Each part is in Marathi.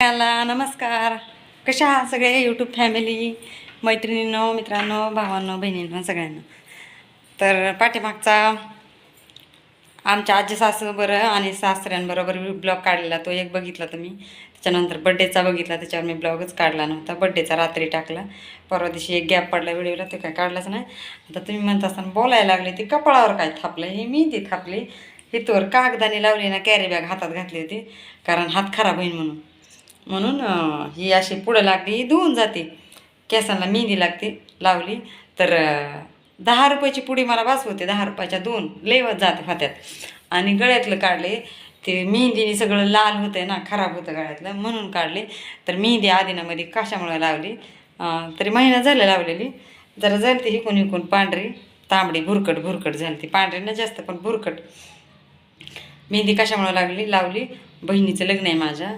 सगळ्यांना नमस्कार. कशा आहात सगळे? यूट्यूब फॅमिली मैत्रिणींनो मित्रांनो भावांनो बहिणींनो सगळ्यांना. तर पाठीमागचा आमच्या आजी सासूबरं आणि सासऱ्यांबरोबर ब्लॉग काढलेला तो एक बघितला तुम्ही. त्याच्यानंतर बड्डेचा बघितला त्याच्यावर मी ब्लॉगच काढला नव्हता. बड्डेचा रात्री टाकला. परवा दिवशी एक गॅप पडला व्हिडिओला ते काय काढलाच नाही. आता तुम्ही म्हणत असताना बोलायला लागले ते कपाळावर काय थापलं हे मी ती थापली. हे तोवर कागदाने लावली ना कॅरी बॅग हातात घातली होती. कारण हात खराब होईल म्हणून. म्हणून ही अशी पुढं लागली ही धुवून जाते. केसांना मेहंदी लागते लावली. तर दहा रुपयाची पुडी मला वास होते दहा रुपयाच्या दोन. लेवत जाते होत्यात आणि गळ्यातलं काढले ते मेहंदीने सगळं लाल होतं ना खराब होतं गळ्यातलं म्हणून काढले. तर मेहंदी आदिनामध्ये कशामुळे लावली? तरी महिना झाला लावलेली. जरा जळते ही हिकून पांढरी. तांबडी भुरकट भुरकट झाली ती पांढरी ना जास्त पण भुरकट. मेहंदी कशामुळे लागली? लावली. बहिणीचं लग्न आहे माझ्या.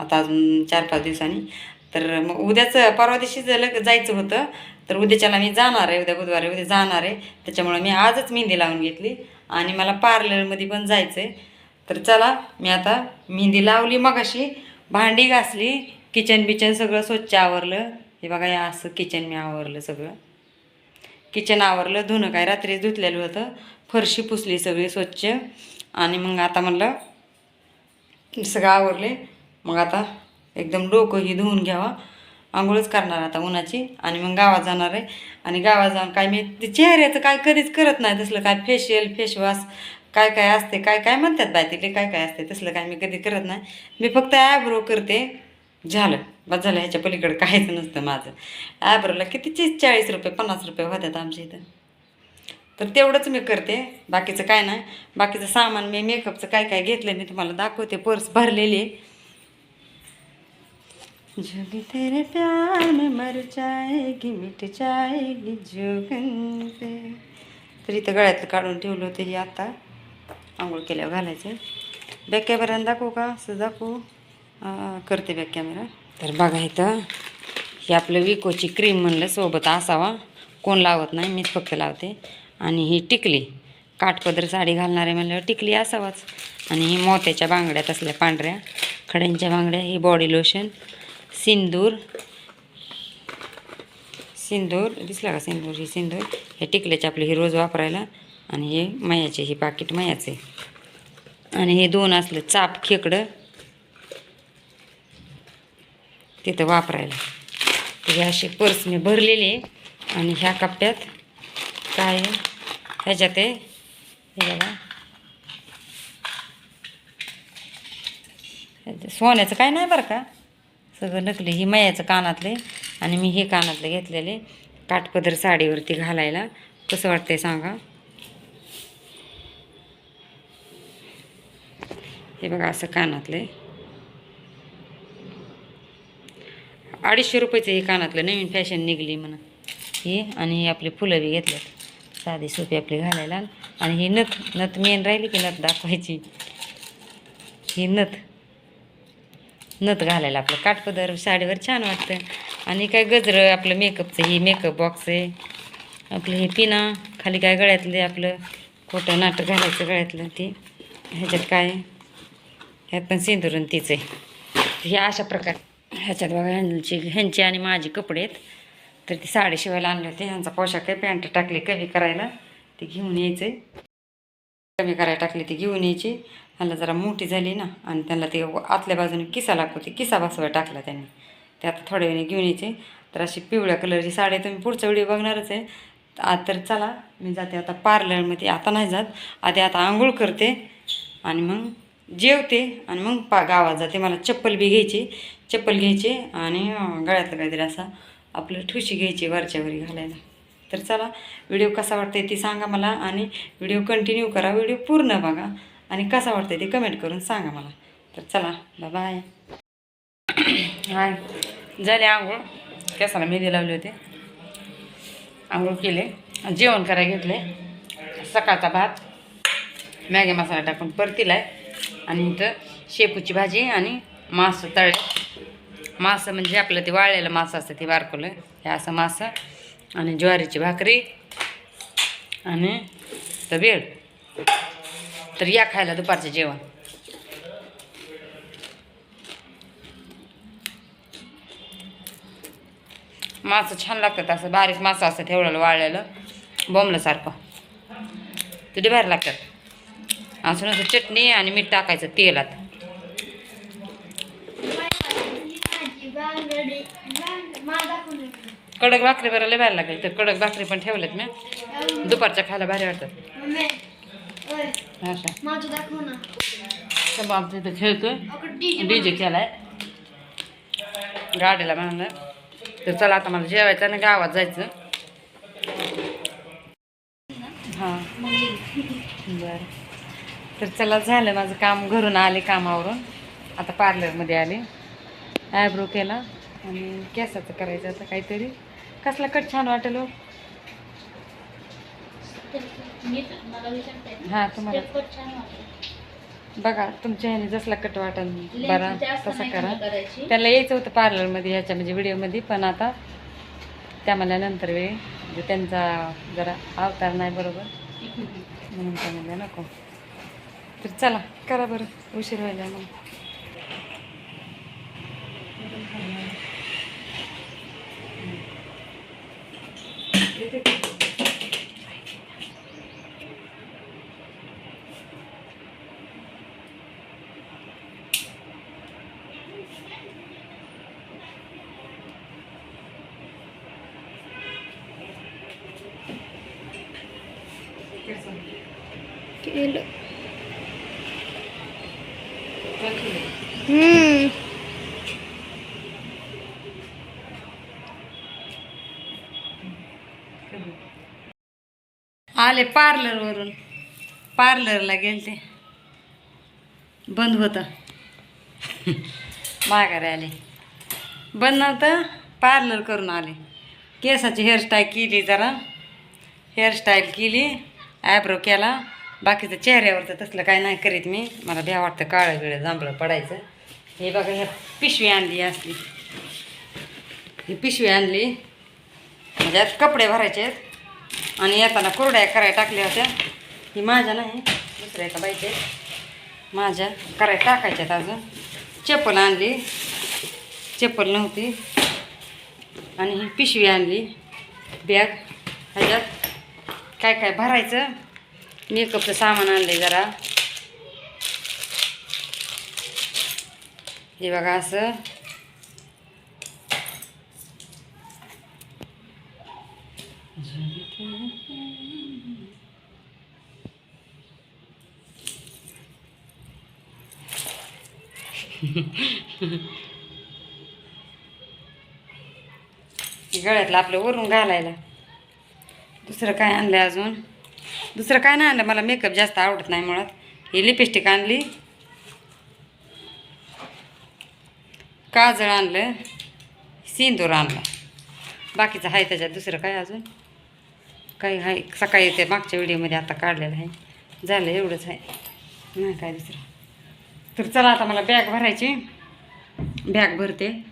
आता अजून चार पाच दिवसांनी. तर मग उद्याच परवा दिवशी लग जायचं होतं तर उद्याच्याला मी जाणार आहे. उद्या बुधवारी उद्या जाणार आहे. त्याच्यामुळं मी आजच मेहंदी लावून घेतली आणि मला पार्लरमध्ये पण जायचं आहे तर चला मी आता मेहंदी लावली मग अशी भांडी घासली. किचन बिचन सगळं स्वच्छ आवरलं. हे बघा या असं किचन मी आवरलं सगळं. किचन आवरलं. धुणं काय रात्रीच धुतलेलं होतं. फरशी पुसली सगळी स्वच्छ. आणि मग आता म्हणलं सगळं आवरले. मग आता एकदम डोकं ही धुवून घ्यावा. आंघोळच करणार आता उन्हाची. आणि मग गावात जाणार आहे. आणि गावात जाऊन काय मी ते चेहऱ्याचं काय कधीच करत नाही. तसलं काय फेशियल फेशवॉश काय काय असते काय काय म्हणतात बाय तिथे काय काय असते तसलं काय मी कधी करत नाही. मी फक्त ॲब्रो करते. झालं. बस झालं. ह्याच्या पलीकडे काहीच नसतं माझं. ॲब्रोला कितीचे चाळीस रुपये पन्नास रुपये होतात आमच्या इथं. तर तेवढंच मी करते. बाकीचं काय नाही. बाकीचं सामान मी मेकअपचं काय काय घेतलं मी तुम्हाला दाखवते. पर्स भरलेली आहे. जुग तेरे प्यार में मर जाएगी मिट जाएगी जोगन पे। तर इथं गळ्यातलं काढून ठेवलं होतं हे आता. आंघोळ केल्यावर घालायचं. बॅक कॅमेऱ्यानं दाखवू का? असं दाखवू. करते बॅक कॅमेरा तर बघा इथं ही आपलं विकोची क्रीम म्हणलं सोबत असावा. कोण लावत नाही मीच फक्त लावते. आणि ही टिकली. काठपदर साडी घालणारे म्हणल्यावर टिकली असावाच. आणि ही मोत्याच्या बांगड्यात असल्या पांढऱ्या. खड्यांच्या बांगड्या ही बॉडी लोशन सिंदूर. सिंदूर दिसला का सिंदूर? ही सिंदूर. हे टिकल्याचे आपले हे रोज वापरायला. आणि हे मयाचे हे पाकिट मयाचे. आणि हे दोन असलं चाप खेकडं तिथं वापरायला. हे अशी पर्स मी भरलेली आहे. आणि ह्या कप्प्यात काय आहे? ह्याच्यात आहे. बघा. सोन्याचं काय नाही बरं का? सगळं नकली. ही मयाचं कानातले आणि मी हे कानातले घेतलेले काठपदर साडीवरती घालायला. कसं वाटतंय सांगा? हे बघा असं कानातले. अडीचशे रुपयाचं हे कानातलं नवीन फॅशन निघली म्हणा. हे आणि हे आपले फुलं बी घेतलेत साधी सोपी आपली घालायला. आणि ही नथ नथ मेन राहिली की नथ दाखवायची. ही नथ. नथ घालायला आपलं काठपदर साडीवर छान वाटतं. आणि काय गजरं आपलं मेकअपचं ही मेकअप बॉक्स आहे. आपलं हे पिना खाली काय गळ्यातलं आपलं? खोटं नाटक घालायचं गळ्यातलं ते. ह्याच्यात काय? ह्यात पण सिंदूरून तीच आहे. हे अशा प्रकार ह्याच्यात बघा ह्यांची ह्यांचे आणि माझे कपडे आहेत. तर ती साडी शिवायला आणले होते. ह्यांचा पोशाख आहे. पॅन्ट टाकली कमी करायला. ते घेऊन यायचं. कमी करायला टाकली ती घेऊन यायची. ह्याला जरा मोठी झाली ना आणि त्यांना ते आतल्या बाजूने किसा लागतो ते किसा बसवायला टाकला त्यांनी. ते आता थोड्या वेळाने घेऊन यायचे. तर अशी पिवळ्या कलरची साडी तुम्ही पुढचा व्हिडिओ बघणारच आहे. तर चला मी जाते आता पार्लरमध्ये. आता नाही जात आधी आता आंघोळ करते आणि मग जेवते आणि मग पा गावात जाते. मला चप्पल बी घ्यायची. चप्पल घ्यायची आणि गळ्यातलं काहीतरी असा आपलं ठुशी घ्यायची वरच्यावरी घालायला. तर चला व्हिडिओ कसा वाटते ती सांगा मला आणि व्हिडिओ कंटिन्यू करा. व्हिडिओ पूर्ण बघा. आणि कसा आहे ते कमेंट करून सांगा मला. तर चला बाय हाय. झाले आंघोळ. केसाला मेहंदी लावली होती. आंघोळ केले. जेवण करायला घेतले सकाळचा भात. मॅगी मसाला टाकून परतीलाय आणि इथं शेपूची भाजी आणि मासं तळे मासं म्हणजे आपलं ते वाळलेलं मासं असतं ते बारकवलं हे असं मासं. आणि ज्वारीची भाकरी. आणि तर वेळ तर या खायला दुपारचं जेवण. मासं छान लागतात असं बारीक मासं असतं ठेवलेलं वाळलेलं बोंबल्यासारखं. ते डिबाहेर लागतात. असून असं चटणी आणि मीठ टाकायचं तेलात. कडक भाकरी बरं लय बाहेर लागेल तर कडक भाकरी पण ठेवलेत मी दुपारच्या खायला भारी वाटतात. अशा माझं दाखव ना. तर आमच्या इथं खेळतोय. डीजे केलाय. गाडीला बांधलं तर चला आता मला जेवायचं आणि गावात जायचं. हां. बरं. तर चला झालं माझं काम. घरून आले कामावरून. आता पार्लरमध्ये आले. आयब्रो केला. आणि केसाचं करायचं आता काहीतरी. कसला कट छान वाटेल हो? तुम्हाला. बघा तुमच्या ह्याने जसला कट वाटेल बरा तसा करा. त्याला यायचं होतं पार्लरमध्ये ह्याच्या म्हणजे व्हिडिओमध्ये पण आता त्या मला नंतर वेळ म्हणजे त्यांचा जरा अवतार नाही बरोबर. म्हणून त्या नको. तर चला करा बरं उशीर व्हायला मग हम्म. आले पार्लरवरून पार्लरला गेलते. बंद होतं. माघारी आले. बंद नव्हतं पार्लर करून आले. केसाची हेअरस्टाईल केली जरा. हेअरस्टाईल केली आयब्रो केला. बाकीचं चेहऱ्यावरचं तसलं काय नाही करीत मी. मला भ्या वाटतं काळं बिळं जांभळं पडायचं. हे बघा ह्या पिशवी आणली असली. ही पिशवी आणली. म्हणजे यात कपडे भरायचे आहेत. आणि येताना कुरड्या करायला टाकल्या होत्या. ही माझ्या नाही दुसऱ्या एका बाईचे माझ्या करायला टाकायच्यात अजून. चप्पल आणली. चप्पल नव्हती. आणि ही पिशवी आणली. बॅग. ह्याच्यात काय काय भरायचं? मेकअपचं सामान आणलं आहे जरा. हे बघा असं. गळ्यातलं आपलं वरून घालायला. दुसरं काय आणलं अजून? दुसरं काय नाही आणलं मला मेकअप जास्त आवडत नाही मुळात. ही लिपस्टिक आणली. काजळ आणलं. सिंदूर आणला. बाकीचं आहे त्याच्यात. दुसरं काय अजून? काही आहे सकाळी ते मागच्या व्हिडिओमध्ये आता काढलेलं आहे. झालं एवढंच आहे. नाही काय दुसरं. तर चला आता मला बॅग भरायची. बॅग भरते.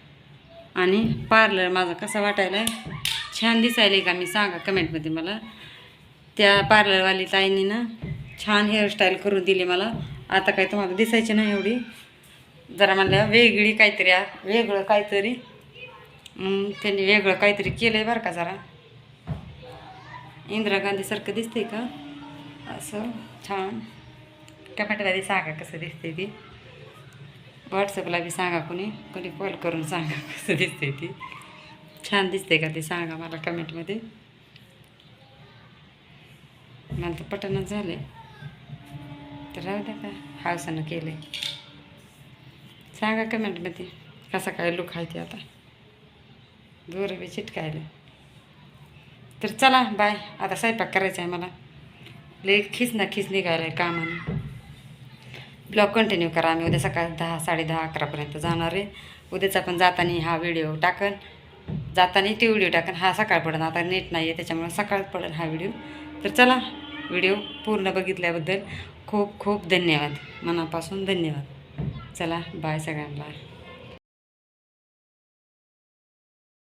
आणि पार्लर माझं कसं वाटायला आहे छान दिसायला का? मी सांगा कमेंटमध्ये मला. त्या पार्लरवाली ताईंनी ना छान हेअरस्टाईल करून दिली मला. आता काय तुम्हाला दिसायची नाही एवढी. जरा म्हणल्या वेगळी काहीतरी वेगळं काहीतरी. त्यांनी वेगळं काहीतरी केलं आहे बरं का जरा. इंदिरा गांधीसारखं दिसते का? असं छान. कमेंटमध्ये सांगा कसं दिसते ती. व्हॉट्सअपला बी सांगा कोणी कोणी कॉल करून सांगा कसं दिसते ती. छान दिसते का ते सांगा मला कमेंटमध्ये. मला तर पटनच झाले तर राहू द्या का हावसानं केलं सांगा कमेंटमध्ये कसा काय लुक आहे ते आता. दूर बी चिटकायला. तर चला बाय आता स्वयंपाक करायचा आहे मला. लई खिस ना खिस निघायला आहे कामाने. ब्लॉग कंटिन्यू करा आम्ही. उद्या सकाळी दहा साडे दहा अकरापर्यंत जाणार आहे. उद्याचा पण जाताना हा व्हिडिओ टाकन. जाताना ते व्हिडिओ टाकन. हा सकाळ पडेल आता नेट नाही आहे त्याच्यामुळे सकाळ पडेल हा व्हिडिओ तर चला व्हिडिओ पूर्ण बघितल्याबद्दल खूप खूप धन्यवाद. मनापासून धन्यवाद. चला बाय सगळ्यांना.